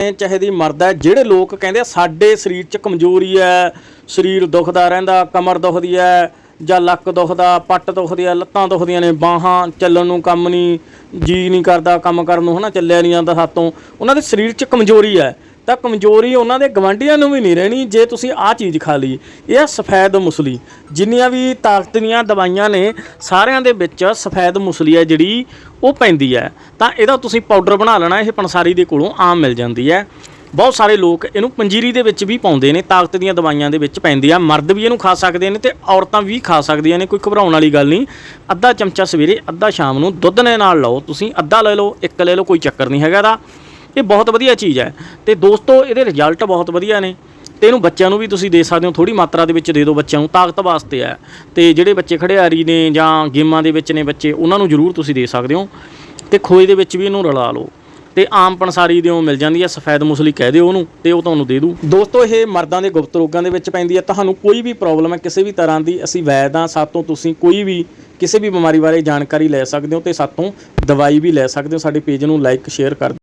ਚਾਹੇ ਦੀ ਮਰਦਾ ਜਿਹੜੇ ਲੋਕ ਕਹਿੰਦੇ ਸਾਡੇ ਸਰੀਰ 'ਚ ਕਮਜ਼ੋਰੀ ਹੈ, ਸਰੀਰ ਦੁਖਦਾ ਰਹਿੰਦਾ, ਕਮਰ ਦੁਖਦੀ ਹੈ, ਜਾਂ ਲੱਕ ਦੁਖਦਾ, ਪੱਟ ਦੁਖਦੀ ਹੈ, ਲੱਤਾਂ ਦੁਖਦੀਆਂ ਨੇ, ਬਾਹਾਂ ਚੱਲਣ ਨੂੰ ਕੰਮ ਨਹੀਂ, ਜੀ ਨਹੀਂ ਕਰਦਾ, ਕੰਮ ਕਰਨ ਨੂੰ ਹਨਾ, ਚੱਲਿਆ ਨਹੀਂ ਜਾਂਦਾ ਹੱਥੋਂ, ਉਹਨਾਂ ਦੇ ਸਰੀਰ 'ਚ ਕਮਜ਼ੋਰੀ ਹੈ। ਤਾਂ ਕਮਜ਼ੋਰੀ ਉਹਨਾਂ ਦੇ ਗਵੰਡੀਆਂ ਨੂੰ ਵੀ ਨਹੀਂ ਰਹਿਣੀ, ਜੇ ਤੁਸੀਂ ਆਹ ਚੀਜ਼ ਖਾ ਲਈ। ਇਹ ਆ ਸਫੈਦ ਮੁਸਲੀ। ਜਿੰਨੀਆਂ ਵੀ ਤਾਕਤ ਦੀਆਂ ਦਵਾਈਆਂ ਨੇ, ਸਾਰਿਆਂ ਦੇ ਵਿੱਚ ਸਫੈਦ ਮੁਸਲੀ ਹੈ ਜਿਹੜੀ ਉਹ ਪੈਂਦੀ ਹੈ ਤਾਂ ਇਹਦਾ ਤੁਸੀਂ ਪਾਊਡਰ ਬਣਾ ਲੈਣਾ, ਇਹ ਪੰਸਾਰੀ ਦੇ ਕੋਲੋਂ ਆਮ ਮਿਲ ਜਾਂਦੀ ਹੈ ਬਹੁਤ ਸਾਰੇ ਲੋਕ ਇਹਨੂੰ ਪੰਜੀਰੀ ਦੇ ਵਿੱਚ ਵੀ ਪਾਉਂਦੇ ਨੇ, ਤਾਕਤ ਦੀਆਂ ਦਵਾਈਆਂ ਦੇ ਵਿੱਚ ਪੈਂਦੀ ਆ। ਮਰਦ ਵੀ ਇਹਨੂੰ ਖਾ ਸਕਦੇ ਨੇ ਤੇ ਔਰਤਾਂ ਵੀ ਖਾ ਸਕਦੀਆਂ ਨੇ, ਕੋਈ ਘਬਰਾਉਣ ਵਾਲੀ ਗੱਲ ਨਹੀਂ। ਅੱਧਾ ਚਮਚਾ ਸਵੇਰੇ, ਅੱਧਾ ਸ਼ਾਮ ਨੂੰ ਦੁੱਧ ਦੇ ਨਾਲ ਲਓ। ਤੁਸੀਂ ਅੱਧਾ ਲੈ ਲਓ, ਇੱਕ ਲੈ ਲਓ, ਕੋਈ ਚੱਕਰ ਨਹੀਂ ਹੈਗਾ ਦਾ ਇਹ ਬਹੁਤ ਵਧੀਆ ਚੀਜ਼ ਹੈ। ਤੇ ਦੋਸਤੋ, ਇਹਦੇ ਰਿਜ਼ਲਟ ਬਹੁਤ ਵਧੀਆ ਨੇ। ਤੇ ਇਹਨੂੰ ਬੱਚਿਆਂ ਨੂੰ ਵੀ ਤੁਸੀਂ ਦੇ ਸਕਦੇ ਹੋ ਥੋੜੀ ਮਾਤਰਾ ਦੇ ਵਿੱਚ ਦੇ ਦਿਓ ਬੱਚਿਆਂ ਨੂੰ, ਤਾਕਤ ਵਾਸਤੇ ਹੈ। ਤੇ ਜਿਹੜੇ ਬੱਚੇ ਖੜਿਆਰੀ ਨੇ ਜਾਂ ਗੇਮਾਂ ਦੇ ਵਿੱਚ ਨੇ ਬੱਚੇ, ਉਹਨਾਂ ਨੂੰ ਜ਼ਰੂਰ ਤੁਸੀਂ ਦੇ ਸਕਦੇ ਹੋ। ਤੇ ਖੋਏ ਦੇ ਵਿੱਚ ਵੀ ਇਹਨੂੰ ਰਲਾ ਲਓ। ਤੇ ਆਮ ਪੰਸਾਰੀ ਦਿਓ ਮਿਲ ਜਾਂਦੀ ਹੈ, ਸਫੈਦ ਮੁਸਲੀ ਕਹਿ ਦਿਓ ਉਹਨੂੰ, ਤੇ ਉਹ ਤੁਹਾਨੂੰ ਦੇ ਦੂ। ਦੋਸਤੋ, ਇਹ ਮਰਦਾਂ ਦੇ ਗੁਪਤ ਰੋਗਾਂ ਦੇ ਵਿੱਚ ਪੈਂਦੀ ਹੈ। ਤੁਹਾਨੂੰ ਕੋਈ ਵੀ ਪ੍ਰੋਬਲਮ ਹੈ, ਕਿਸੇ ਵੀ ਤਰ੍ਹਾਂ ਦੀ ਅਸੀਂ ਵੈਦ ਹਾਂ, ਸਾਤੋਂ ਤੁਸੀਂ ਕੋਈ ਵੀ ਕਿਸੇ ਵੀ ਬਿਮਾਰੀ ਬਾਰੇ ਜਾਣਕਾਰੀ ਲੈ ਸਕਦੇ ਹੋ ਤੇ ਸਾਤੋਂ ਦਵਾਈ ਵੀ ਲੈ ਸਕਦੇ ਹੋ। ਸਾਡੇ ਪੇਜ ਨੂੰ ਲਾਈਕ ਸ਼ੇਅਰ ਕਰ